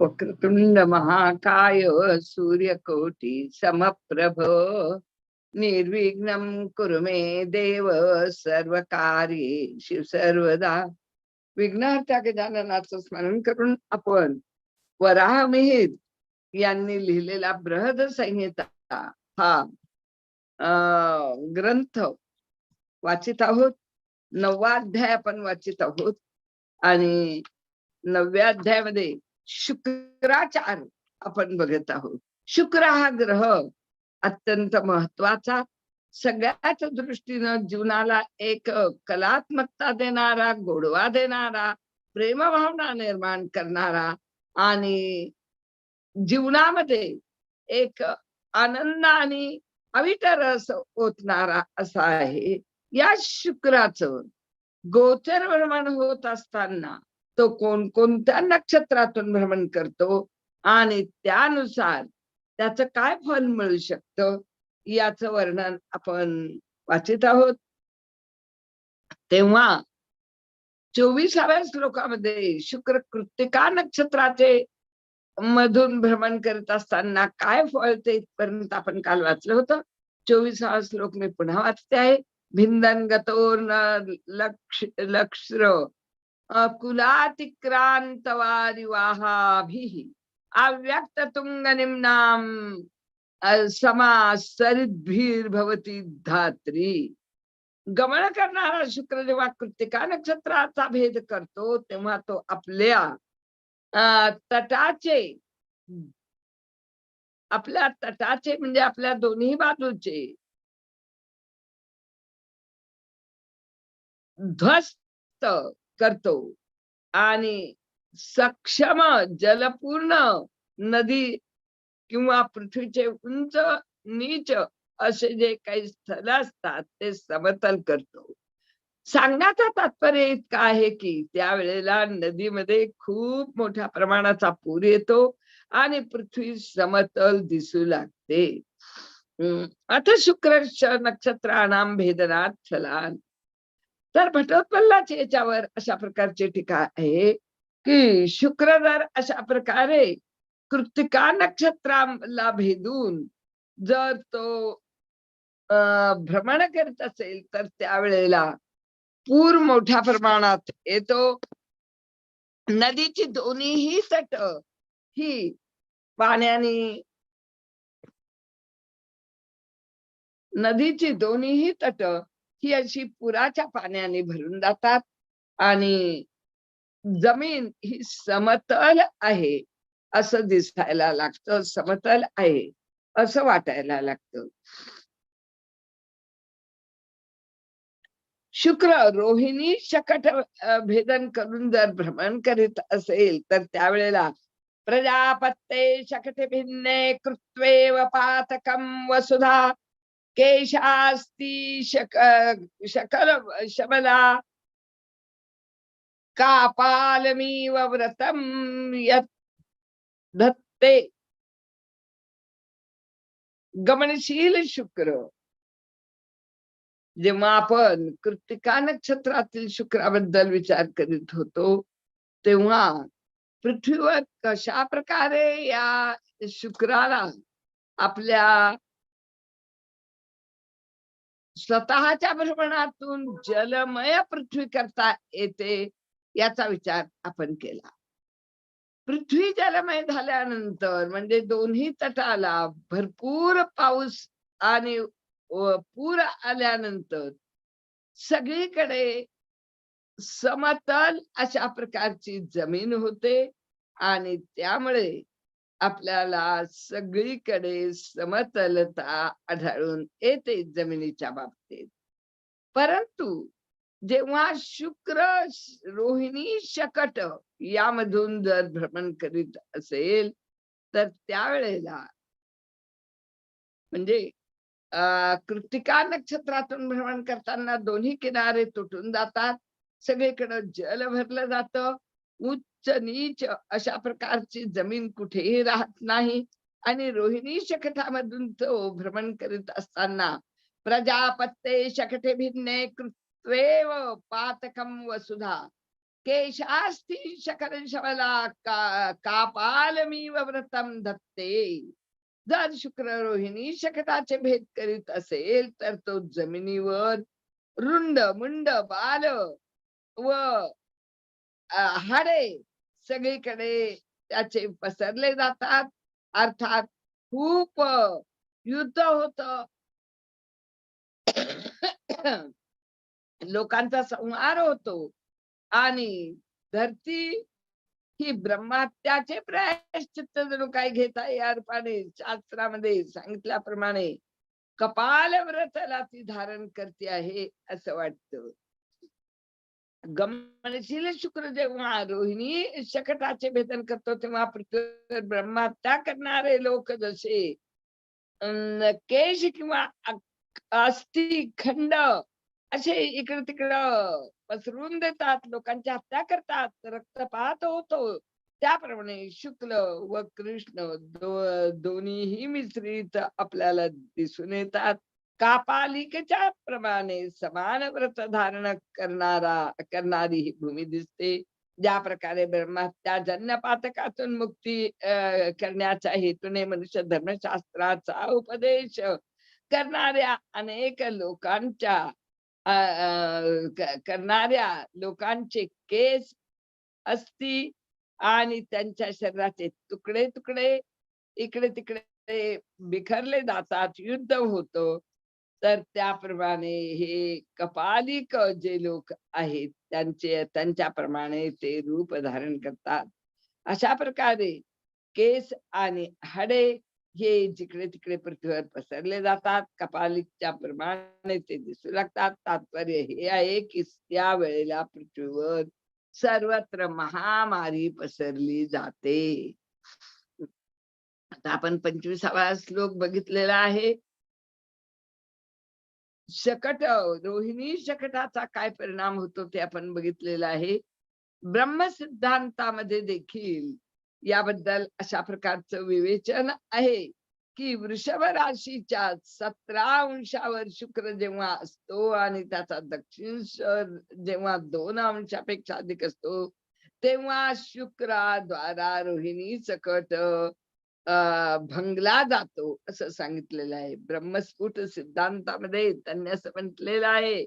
वक्रतुंड महाकाय सूर्यकोटी समप्रभ। निर्विघ्नं कुरु मे देव सर्वकारी शिव सर्वदा। विघ्नार्था गजाननाचं स्मरण करून आपण वराह मिहिर यांनी लिहिलेला बृहद संहिता हा अं, ग्रंथ वाचित आहोत. नववा अध्याय आपण वाचित आहोत. आणि नवव्या अध्यायामध्ये शुक्राचार आपण बघत आहोत. शुक्र हा ग्रह अत्यंत महत्त्वाचा सगळ्याच दृष्टीनं जीवनाला एक कलात्मकता देणारा गोडवा देणारा प्रेमभावना निर्माण करणारा आणि जीवनामध्ये एक आनंद आणि अविट रस ओतणारा असा आहे. या शुक्राचं गोचर निर्माण होत असताना तो कोण कोणत्या नक्षत्रातून भ्रमण करतो आणि त्यानुसार त्याचं काय फल मिळू शकतं याचं वर्णन आपण वाचित आहोत. तेव्हा चोवीसाव्या श्लोकामध्ये शुक्र कृत्तिका नक्षत्राचे मधून भ्रमण करत असताना काय फळ ते इथपर्यंत आपण काल वाचलं होतं. चोवीसावा श्लोक मी पुन्हा वाचते आहे. भिंदन गतोर लक्ष लक्ष कुलातिक्रांतवारिवाहाभिः अव्यक्त तुंग समासरिद्भिर्भवती धात्री। गमन करणारा शुक्र जेव्हा कृतिका नक्षत्राचा भेद करतो तेव्हा तो आपल्या तटाचे आपल्या तटाचे म्हणजे आपल्या दोन्ही बाजूचे ध्वस्त करतो. आणि सक्षम जलपूर्ण नदी किंवा पृथ्वीचे उंच नीच असे जे काही स्थल असतात ते समतल करतो. सांगण्याचा तात्पर्य इतका आहे की त्यावेळेला नदीमध्ये खूप मोठ्या प्रमाणाचा पूर येतो आणि पृथ्वी समतल दिसू लागते. अथ शुक्र नक्षत्राणाम भेदनात फलान तर भटोत्पल्लाच याच्यावर अशा प्रकारची टीका आहे की शुक्र अशा प्रकारे कृतिका नक्षत्राला भेदून जर तो भ्रमण करत असेल तर त्यावेळेला पूर मोठ्या प्रमाणात येतो. नदीची दोन्हीही तट ही पाण्याने नदीची दोन्हीही तट ही अशी पुराच्या पाण्याने भरून जातात. आणि जमीन ही समतल आहे असं दिसायला लागतं समतल आहे असं वाटायला लागतं. शुक्र रोहिणी शकट भेदन करून जर भ्रमण करीत असेल तर त्यावेळेला प्रजापत्ते शकट भिन्ने कृत्वे पातकम वसुधा. केशास्ती शक शकल शमला। कापालमीव व्रतम यत् धत्ते। गमनशील शुक्र। जेव्हा आपण कृतिका नक्षत्रातील शुक्राबद्दल विचार करीत होतो तेव्हा पृथ्वीवर कशा प्रकारे या शुक्राला आपल्या स्वतःच्या भ्रमणातून जलमय पृथ्वी करता येते याचा विचार आपण केला. पृथ्वी जलमय झाल्यानंतर म्हणजे दोन्ही तटाला भरपूर पाऊस आणि पूर आल्यानंतर सगळीकडे समतल अशा प्रकारची जमीन होते आणि त्यामुळे आपल्याला सगळीकडे समतलता आढळून येते जमिनीच्या बाबतीत. परंतु जेव्हा शुक्र रोहिणी शकट यामधून जर भ्रमण करीत असेल तर त्यावेळेला म्हणजे अं कृतिका नक्षत्रातून भ्रमण करताना दोन्ही किनारे तुटून जातात. सगळीकडे जल भरलं जातं. उच्च नीच अशा प्रकारची जमीन कुठेही राहत नाही. आणि रोहिणी शकटामधून तो भ्रमण करीत असताना प्रजापत्ते शकटे भिन्ने कृत्वेव पातकम वसुधा. केशास्ती शकल शवला का कापालमीव व्रतम धत्ते. जर शुक्र रोहिणी शकटाचे भेद करीत असेल तर तो जमिनीवर रुंड मुंड बाल व हाडे सगळीकडे त्याचे पसरले जातात. अर्थात खूप युद्ध होत. लोकांचा संहार होतो. आणि धरती ही ब्रह्मात्याचे प्रायश्चित्त जणू काय घेता या रूपाने शास्त्रामध्ये सांगितल्याप्रमाणे कपाल व्रतला ती धारण करते आहे असं वाटतं. गमनशील शुक्र जेव्हा रोहिणी शकटाचे भेदन करतो तेव्हा पृथ्वीवर ब्रह्महत्या करणारे लोक जसे केश किंवा अस्थि खंड असे इकडे तिकडं पसरून देतात लोकांची हत्या करतात रक्तपात होतो. त्याप्रमाणे शुक्ल व कृष्ण दो दोन्हीही मिश्रित आपल्याला दिसून येतात. कापालिकेच्या प्रमाणे समान व्रत धारण करणारा करणारी ही भूमी दिसते. ज्या प्रकारे ब्रह्महत्या जन्य पातकातून मुक्ती करण्याच्या हेतूने मनुष्य धर्मशास्त्राचा उपदेश करणाऱ्या अनेक लोकांच्या करणाऱ्या लोकांचे केस असती आणि त्यांच्या शरीराचे तुकडे तुकडे इकडे तिकडे बिखरले जातात युद्ध होतो. तर त्याप्रमाणे हे कपालिक जे लोक आहेत त्यांचे त्यांच्याप्रमाणे ते रूप धारण करतात. अशा प्रकारे केस आणि हाडे हे जिकडे तिकडे पृथ्वीवर पसरले जातात. कपालिकच्या प्रमाणे ते दिसू लागतात. तात्पर्य हे आहे की त्या वेळेला पृथ्वीवर सर्वत्र महामारी पसरली जाते. आता आपण पंचवीसावा श्लोक बघितलेला आहे. शकट रोहिणी शकटाचा काय परिणाम होतो ते आपण बघितलेलं आहे. ब्रह्म सिद्धांतामध्ये देखील याबद्दल अशा प्रकारचं विवेचन आहे की वृषभ राशीच्या सतरा अंशावर शुक्र जेव्हा असतो आणि त्याचा दक्षिण जेव्हा दोन अंशापेक्षा अधिक असतो तेव्हा शुक्राद्वारा रोहिणी सकट भंगला जातो असं सांगितलेलं आहे. ब्रह्मस्फुट सिद्धांतामध्ये त्यांनी असं म्हटलेलं आहे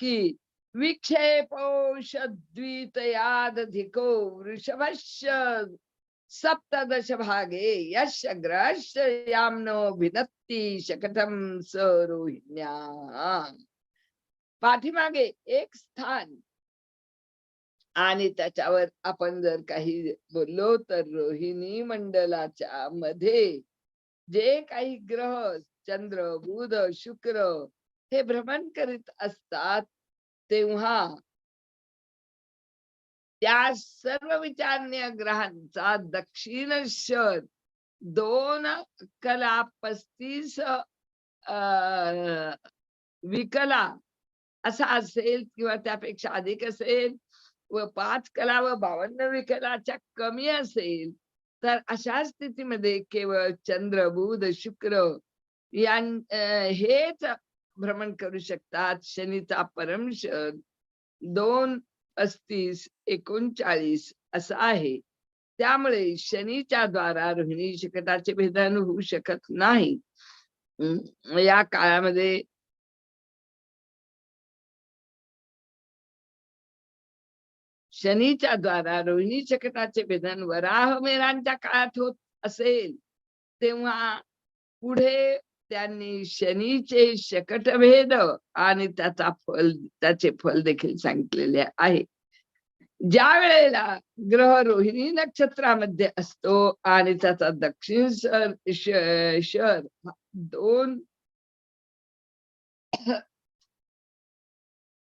की विक्षेपोष द्वितयाधिको वृषभश सप्तदश भागे यश ग्रश यामनो भिनत्ती शकटम सरोहिण्या. पाठीमागे एक स्थान आणि त्याच्यावर आपण जर काही बोललो तर रोहिणी मंडलाच्या मध्ये जे काही ग्रह चंद्र बुध शुक्र हे भ्रमण करीत असतात तेव्हा त्या सर्व विचारणीय ग्रहांचा दक्षिण शर दोन कला पस्तीस विकला असा असेल किंवा त्यापेक्षा अधिक असेल व पाच कला व बावन्न विकलाच्या कमी असेल तर अशा स्थितीमध्ये केवळ चंद्र बुध शुक्र यां हेच भ्रमण करू शकतात. शनीचा परमशन दोन पस्तीस एकोणचाळीस असा आहे. त्यामुळे शनीच्या द्वारा रोहिणी शकटाचे भेदन होऊ शकत नाही. या काळामध्ये शनीच्या द्वारा रोहिणी शकटाचे भेदन वराह मेरांच्या काळात होत असेल तेव्हा पुढे त्यांनी शनीचे शकट भेद आणि त्याचा फल त्याचे फल देखील सांगितलेले आहे. ज्या वेळेला ग्रह रोहिणी नक्षत्रामध्ये असतो आणि त्याचा दक्षिण सर शर दोन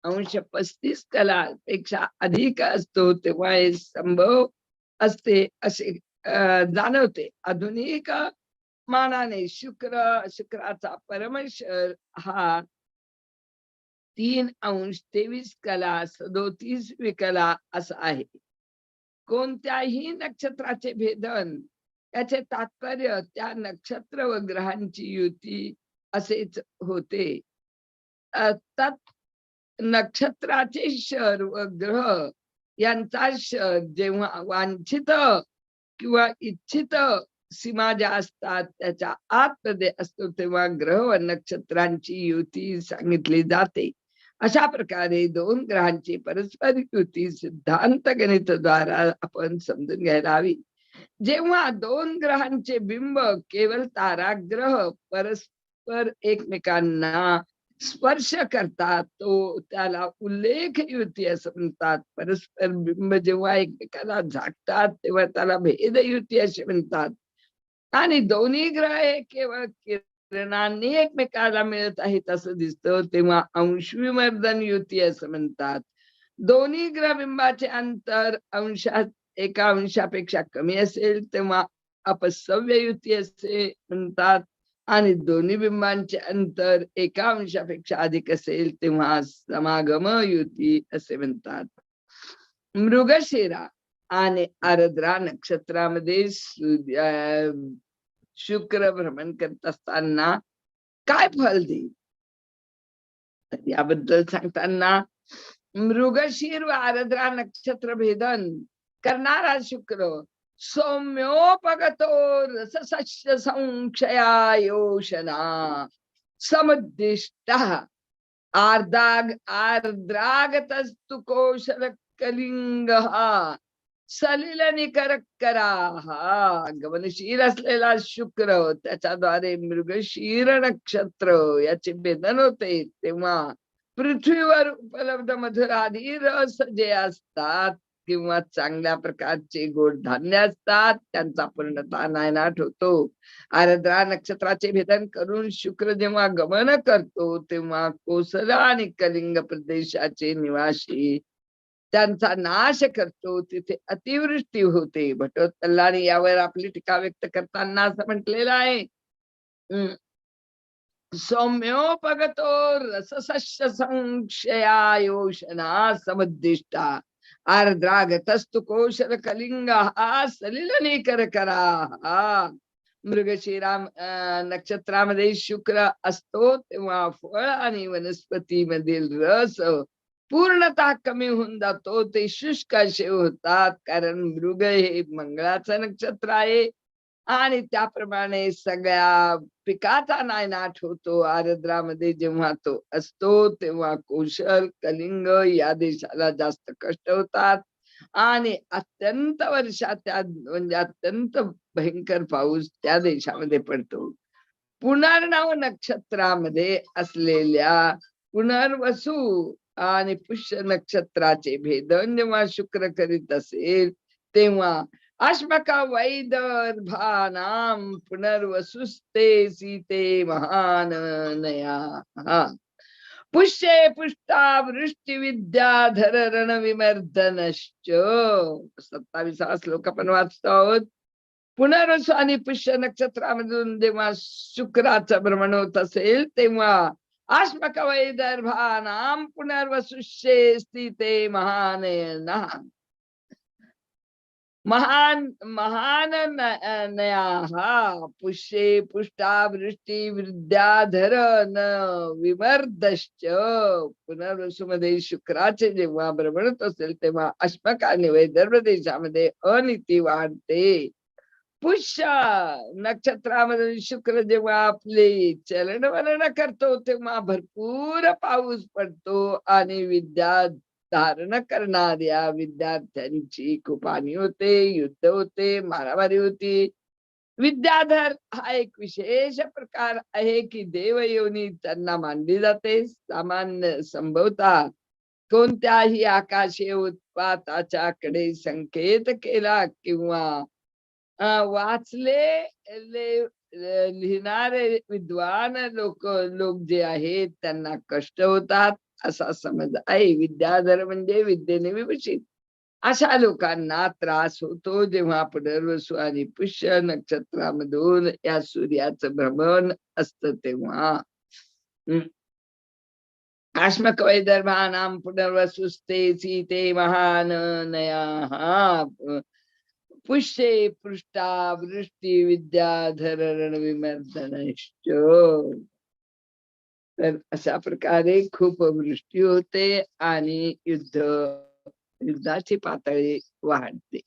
अंश पस्तीस कला पेक्षा अधिक असतो तेव्हा हे संभव असते असे जाणवते. आधुनिक मानाने शुक्र शुक्राचा परमेश्वर हा तीन अंश तेवीस कला सदोतीस विकला असा आहे. कोणत्याही नक्षत्राचे भेदन याचे तात्पर्य त्या नक्षत्र व ग्रहांची युती असेच होते. तत् नक्षत्राचे शर व ग्रह यांचा शर जेव्हा वांछित किंवा इच्छित सीमा ज्या असतात त्याच्या आतमध्ये असतो तेव्हा ग्रह व नक्षत्रांची युती सांगितली जाते. अशा प्रकारे दोन ग्रहांची परस्पर युती सिद्धांत गणितद्वारा आपण समजून घ्यायला हवी. जेव्हा दोन ग्रहांचे बिंब केवळ ताराग्रह परस्पर एकमेकांना स्पर्श करतात तो त्याला उल्लेख युती असं म्हणतात. परस्पर बिंब जेव्हा एकमेकाला झाकतात तेव्हा त्याला भेद युती असे म्हणतात. आणि दोन्ही ग्रह हे केवळ किरणांनी एकमेकाला मिळत आहेत असं दिसतं तेव्हा अंशविमर्दन युती असं म्हणतात. दोन्ही ग्रहबिंबाचे अंतर अंशात एका अंशापेक्षा कमी असेल तेव्हा अपसव्य युती असे म्हणतात. आणि दोन्ही बिंबांचे अंतर एका अंशापेक्षा अधिक असेल तेव्हा समागम युती असे म्हणतात. मृगशिरा आणि आरद्रा नक्षत्रामध्ये सूर्य शुक्र भ्रमण करत असताना काय फल देईल? याबद्दल सांगताना मृगशीर व आरद्रा नक्षत्र भेदन करणारा शुक्र सौम्योपगतो रससस्य संशया योषना समुद्दिष्ट। आर्दाग आर्द्रागतस्तु कोशल कलिंग सलिल गमनशील असलेला शुक्र त्याच्याद्वारे मृगशीर नक्षत्र याचे भेदन होते तेव्हा पृथ्वीवर उपलब्ध मधुराधी रस जे असतात किंवा चांगल्या प्रकारचे गोड धान्य असतात त्यांचा पूर्णता नायनाट होतो. आरद्रा नक्षत्राचे भेदन करून शुक्र जेव्हा गमन करतो तेव्हा कोसला आणि कलिंग प्रदेशाचे निवासी त्यांचा नाश करतो. तिथे अतिवृष्टी होते. भटोत्तल्लाने यावर आपली टीका व्यक्त करताना असं म्हटलेलं आहे. सौम्योपगतो रससस्य संशया योषणा समुद्दिष्टा आर्द्रागतस्तु कौशल कलिंग हा सलिलनीकर करा हा. मृगशिराम अं, नक्षत्रामध्ये शुक्र असतो तेव्हा फळ आणि वनस्पतीमधील रस पूर्णतः कमी होऊन जातो. ते शुष्क असे होतात कारण मृग हे मंगळाचं नक्षत्र आहे. आणि त्याप्रमाणे सगळ्या पिकाचा नायनाट होतो आरद्रामध्ये जेव्हा तो असतो तेव्हा कौशल कलिंग या देशाला जास्त कष्ट होतात. आणि अत्यंत वर्षात त्या म्हणजे अत्यंत भयंकर पाऊस त्या देशामध्ये पडतो. पुनर्नव नक्षत्रामध्ये असलेल्या पुनर्वसू आणि पुष्य नक्षत्राचे भेदन जेव्हा शुक्र करीत असेल तेव्हा अश्मक वैदर्भानाम पुनर्वसुस्ते सीते महाननया। हा. पुष्ये पुष्टा वृष्टी विद्याधर रण विमर्दनश्च सत्ताविसावा श्लोक आपण वाचतो आहोत। पुनर्वसु आणि पुष्य नक्षत्रामधून जेव्हा शुक्राचं भ्रमण होत असेल तेव्हा अश्मकवैदर्भानाम पुनर्वसुष्ये स्थिते महानयना। महान महान नया पुष्ये पुष्टा वृष्टी विद्याधर न विमर्दश्च. पुनर्वसुमध्ये शुक्राचे जेव्हा भ्रमणत असेल तेव्हा अश्मकाने आणि अनिती वाढते पुष्य नक्षत्रामध्ये शुक्र जेव्हा आपले चलन वलन करतो तेव्हा भरपूर पाऊस पडतो आणि विद्या धारण करणाऱ्या विद्यार्थ्यांची खूप हानी होते युद्ध होते मारामारी होती. विद्याधर हा एक विशेष प्रकार आहे की देवयोनी त्यांना मानली जाते सामान्य संभवता कोणत्याही आकाशीय उत्पाताच्याकडे संकेत केला किंवा वाचले लिहिणारे विद्वान लोक लोक जे आहेत त्यांना कष्ट होतात. असा समज आहे विद्याधर म्हणजे विद्येने विभूषित. अशा लोकांना त्रास होतो जेव्हा पुनर्वसू आणि पुष्य नक्षत्रामधून या सूर्याचं भ्रमण असतं तेव्हा. हम्म. आश्मक पुनर्वसुस्ते सीते महान नया पुष्ये पृष्ठा वृष्टी विद्याधर रणविमर्दनश्च तर अशा प्रकारे खूप वृष्टी होते आणि युद्ध युद्धाची पातळी वाढते.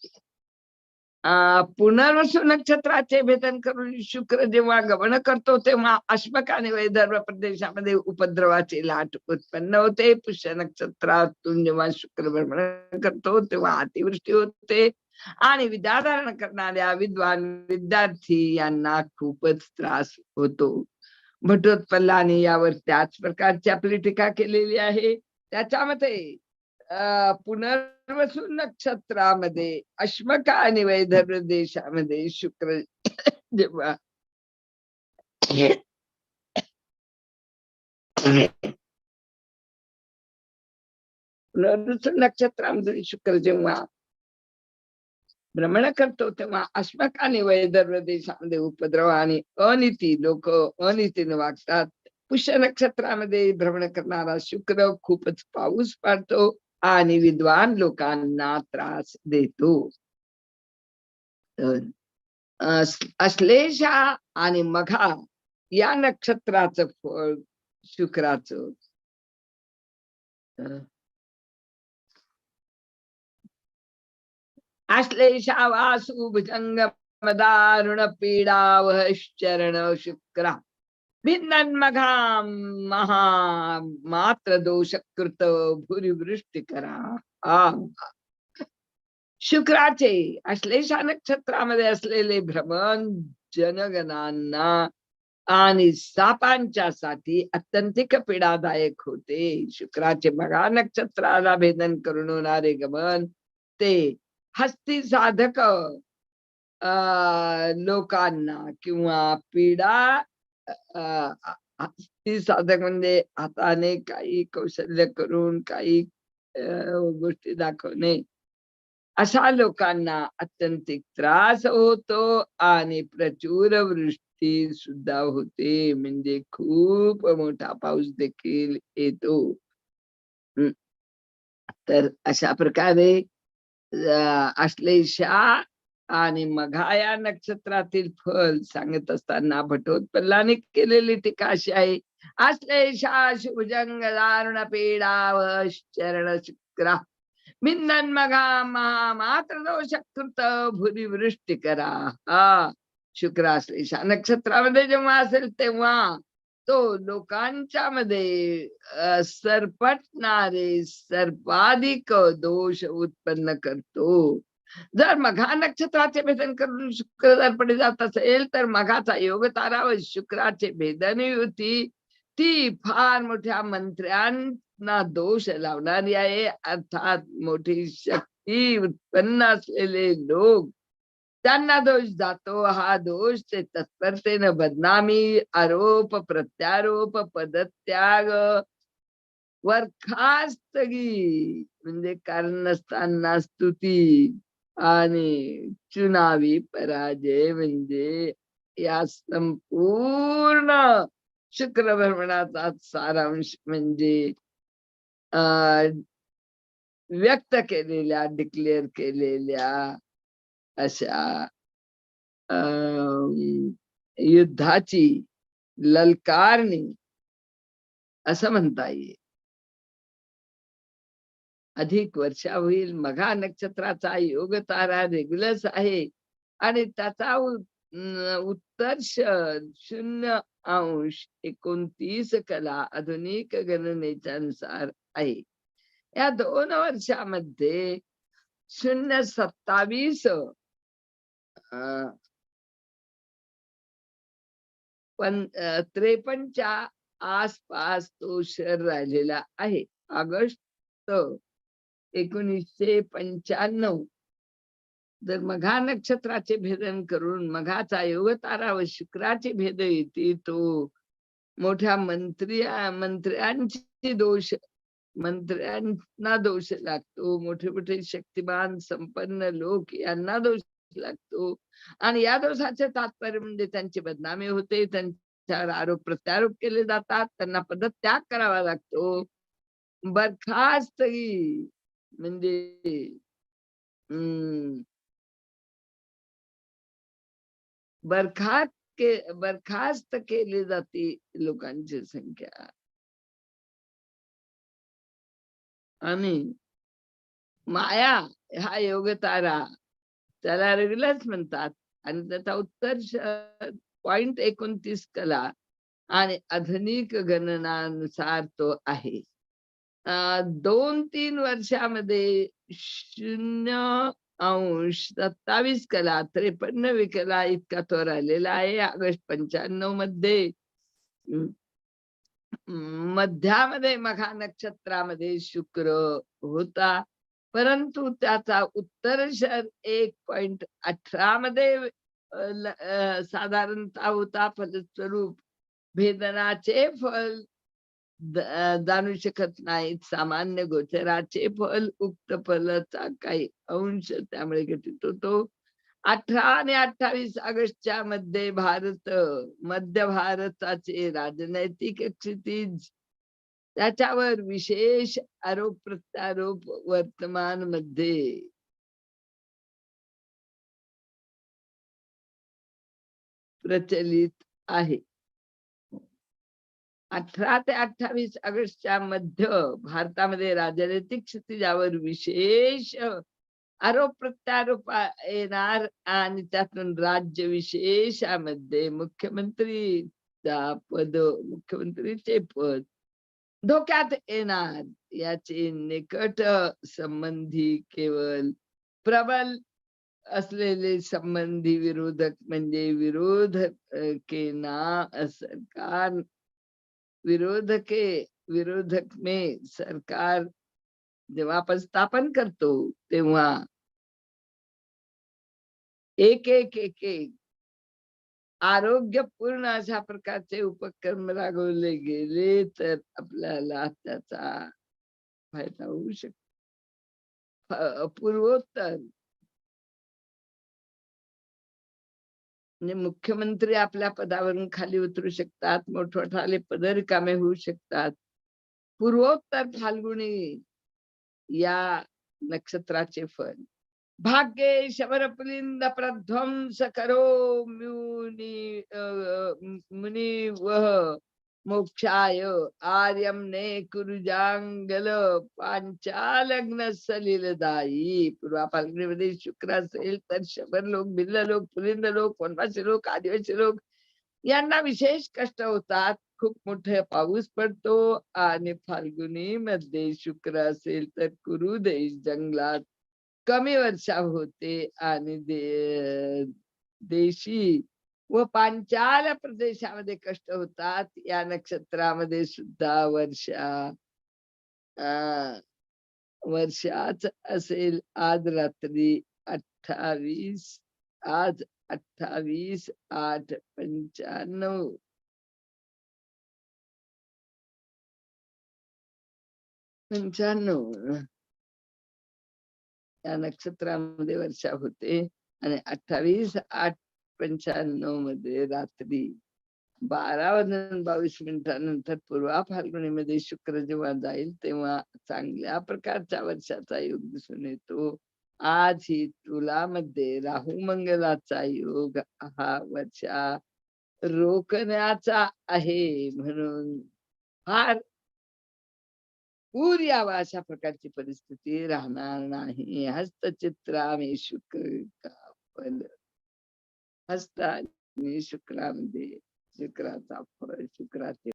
अं पुनर्वसू नक्षत्राचे भेदन करून शुक्र जेव्हा गमन करतो तेव्हा अश्मक आणि वैदर्भ प्रदेशामध्ये उपद्रवाची लाट उत्पन्न होते. पुष्य नक्षत्रातून जेव्हा शुक्र भ्रमण करतो तेव्हा अतिवृष्टी होते. आणि विद्याधारण करणाऱ्या विद्वान विद्यार्थी यांना खूपच त्रास होतो. भटोत्पल्लाने यावर त्याच प्रकारची आपली टीका केलेली आहे. त्याच्यामध्ये पुनर्वसू नक्षत्रामध्ये अश्मका आणि वैदर्भ देशामध्ये शुक्र जेव्हा पुनर्वसू नक्षत्रामध्ये शुक्र जेव्हा भ्रमण करतो तेव्हा अस्मकाने आणि वैदर्भ देशामध्ये उपद्रव आणि अनिती लोक अनितीने वागतात. पुष्य नक्षत्रामध्ये भ्रमण करणारा शुक्र खूपच पाऊस पाडतो आणि विद्वान लोकांना त्रास देतो. तर अश्लेषा आणि मघा या नक्षत्राचं फळ शुक्राचं. अं, अश्लेषा वासु भुजंग मदारुण पीडावश्चरण शुक्रा। भिन्नन्मघा महा मात्र दोषकृत भूरिवृष्टी करा आ शुक्राचे आश्लेषा नक्षत्रामध्ये असलेले भ्रमण जनगणांना आणि सापांच्या साठी अत्यंतिक पीडादायक होते। शुक्राचे मघा नक्षत्राला भेदन करून होणारे गमन ते हस्ती साधक लोकांना किंवा पीडा हस्ती साधक म्हणजे हाताने काही कौशल्य करून काही गोष्टी दाखवणे. अशा लोकांना अत्यंतिक त्रास होतो आणि प्रचुर वृष्टी सुद्धा होते. म्हणजे खूप मोठा पाऊस देखील येतो. हम्म. तर अशा प्रकारे अं, अश्लेषा आणि मघा या नक्षत्रातील फल सांगत असताना भटोत्पल्लाने केलेली टीका अशी आहे अश्लेषा शुभजंग दारुण पीडा चरण शुक्रा मिंदन मघा महा मात्र दोषकृत भुरी वृष्टी करा. हा शुक्र अश्लेषा नक्षत्रामध्ये जेव्हा असेल तेव्हा तो लोकांच्या मध्ये सरपटणारे सर्वाधिक दोष उत्पन्न करतो. जर मघा नक्षत्राचे भेदन करून शुक्र दर्पणे जात असेल तर मघाचा योग तारा व शुक्राचे भेदन युती ती फार मोठ्या मंत्र्यांना दोष लावणारी आहे. अर्थात मोठी शक्ती उत्पन्न असलेले लोक त्यांना दोष जातो हा दोष ते तत्परतेनं बदनामी आरोप प्रत्यारोप पदत्याग. वरखास्तगी म्हणजे कारण नसताना स्तुती आणि चुनावी पराजय म्हणजे या संपूर्ण शुक्रभ्रमणाचा सारांश म्हणजे अं व्यक्त केलेल्या डिक्लेअर केलेल्या अशा अं युद्धाची ललकारणी असं म्हणता येईल. अधिक वर्षा होईल मघा नक्षत्राचा योग तारा रेग्युलस आहे आणि त्याचा उत्तर शून्य अंश एकोणतीस कला आधुनिक गणनेच्या नुसार आहे. या दोन वर्षामध्ये शून्य सत्तावीस पण त्रेपन्नच्या आसपास तो शहर राहिलेला आहे. ऑगस्ट एकोणीसशे पंच्याण्णव. जर मघा नक्षत्राचे भेदन करून मघाचा योग तारा व शुक्राचे भेद येते तो मोठ्या मंत्री मंत्र्यांची दोष मंत्र्यांना दोष लागतो. मोठे मोठे शक्तिमान संपन्न लोक यांना दोष लागतो. आणि या दोषाचे तात्पर्य म्हणजे त्यांची बदनामी होते त्यांच्यावर आरोप प्रत्यारोप केले जातात त्यांना पदत्याग करावा लागतो. बरखास्तगी म्हणजे बरखात बरखास्त के बरखास्त केली जाते लोकांची संख्या. आणि माया हा योग तारा त्याला रेग्युलर्स म्हणतात. आणि त्याचा उत्तर पॉइंट एकोणतीस कला आणि आधुनिक गणनानुसार तो आहे. दोन तीन वर्षामध्ये शून्य अंश सत्तावीस कला त्रेपन्न विकला इतका तो राहिलेला आहे. ऑगस्ट पंच्याण्णवमध्ये मध्यामध्ये मघा नक्षत्रामध्ये शुक्र होता. परंतु त्याचा उत्तर शर एक पॉइंट अठरा मध्ये साधारणतः होता. फलस्वरूप भेदनाचे फल जाणू शकत नाहीत. सामान्य गोचराचे फल उक्त फलाचा काही अंश त्यामुळे घटित होतो. अठरा आणि अठ्ठावीस ऑगस्टच्या मध्ये भारत मध्य भारताचे राजनैतिक क्षितिज त्याच्यावर विशेष आरोप प्रत्यारोप वर्तमानमध्ये प्रचलित आहे. अठरा ते अठ्ठावीस ऑगस्टच्या मध्य भारतामध्ये राजनैतिक क्षितिजावर विशेष आरोप प्रत्यारोप येणार आणि त्यातून राज्य विशेषामध्ये मुख्यमंत्री पद मुख्यमंत्रीचे पद धोक्यात येणार. याचे निकट संबंधी केवळ प्रबल असलेले संबंधी विरोधक म्हणजे विरोध के ना सरकार. विरोधके विरोधक में सरकार जेव्हा आपण स्थापन करतो तेव्हा एक एक एक एक आरोग्यपूर्ण अशा प्रकारचे उपक्रम राबवले गेले तर आपल्याला त्याचा फायदा होऊ शकतो. पूर्वोत्तर. म्हणजे मुख्यमंत्री आपल्या पदावरून खाली उतरू शकतात मोठमोठाले पद रिकामे होऊ शकतात. पूर्वोत्तर फाल्गुणी या नक्षत्राचे फल. भाग्ये शबरपुलिंद प्रध्वंस करो म्युनि मुनि वह मोक्षाय। आर्यम ने कुरुजांगल पांचालग्न सलिलदायी पूर्वा फाल्गुनीमध्ये शुक्र असेल तर शबर लोक भिल्ल लोक पुलिंद लोक वनवासी लोक आदिवासी लोक यांना विशेष कष्ट होतात. खूप मोठे पाऊस पडतो आणि फाल्गुनी मध्ये शुक्र असेल तर कुरुदेश जंगलात कमी वर्षा होते आणि दे देशी व पांचाल प्रदेशामध्ये कष्ट होतात. या नक्षत्रामध्ये सुद्धा वर्षा अं, वर्षाच असेल. आज रात्री अठ्ठावीस आज अठ्ठावीस आठ पंच्याण्णव. पंच्याण्णव. या नक्षत्रामध्ये वर्षा होते. आणि अठ्ठावीस आठ पंच्याण्णवमध्ये रात्री बारा वाजून बावीस मिनिटानंतर पूर्वा फाल्गुनीमध्ये शुक्र जेव्हा जाईल तेव्हा चांगल्या प्रकारच्या वर्षाचा योग दिसून येतो. आज ही तुलामध्ये राहू मंगलाचा योग हा वर्षा रोखण्याचा आहे म्हणून फार पूर यावा अशा प्रकारची परिस्थिती राहणार नाही. हस्तचित्रामे शुक्र का फल? शुक्रामध्ये शुक्राचा फळ शुक्राचे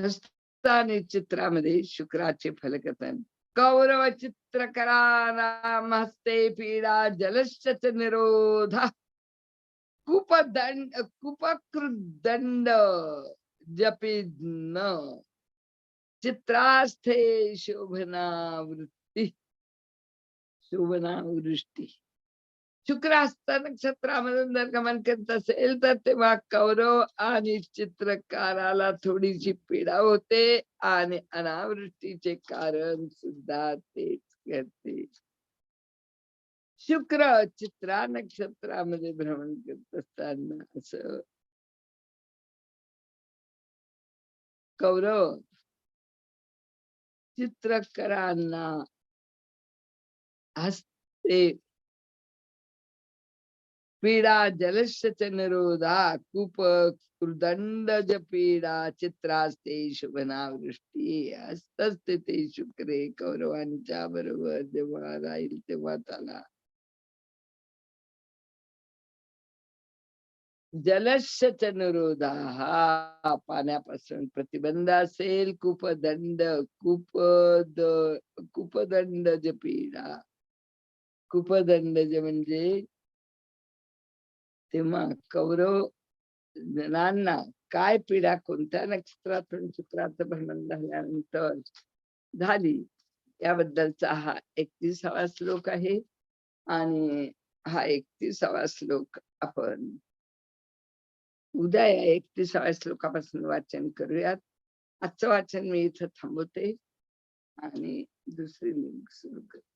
हस्ताने चित्रामध्ये शुक्राचे फलकथन कौरव चित्रकरानाम हस्ते पीडा जलश्च निरोध. कुपदंड कुपकृदंड. जपिन चित्रास्थे शोभनावृत्ती शोभनावृष्टी। शुक्र हस्त नक्षत्रामधून जर गमन करत असेल तर तेव्हा कौरव आणि चित्रकाराला थोडीशी पीडा होते आणि अनावृष्टीचे कारण सुद्धा तेच करते। शुक्र चित्रा नक्षत्रामध्ये भ्रमण करत असताना असं कौरव चित्रकारांना हस्ते पीडा जलस्य च निरोधा कूप कृदंड पीडा चित्रास्ते शुभनावृष्टी हस्तस्ते ते शुक्रे कौरवांच्या बरोबर जेव्हा राहील तेव्हा त्याला जलस्य च निरोधा हा पाण्यापासून प्रतिबंध असेल. कुपदंड कुपद कुपदंड जे पीडा कुपदंड जे म्हणजे तेव्हा कौरव जणांना काय पीडा कोणत्या नक्षत्रातून शुक्राचं भ्रमण झाल्यानंतर झाली? याबद्दलचा हा एकतीसावा श्लोक आहे. आणि हा एकतीसावा श्लोक आपण उद्या या एकतीसाव्या श्लोकापासून वाचन करूयात आजचं वाचन मी इथं थांबवते आणि दुसरी लिंक सुरू करते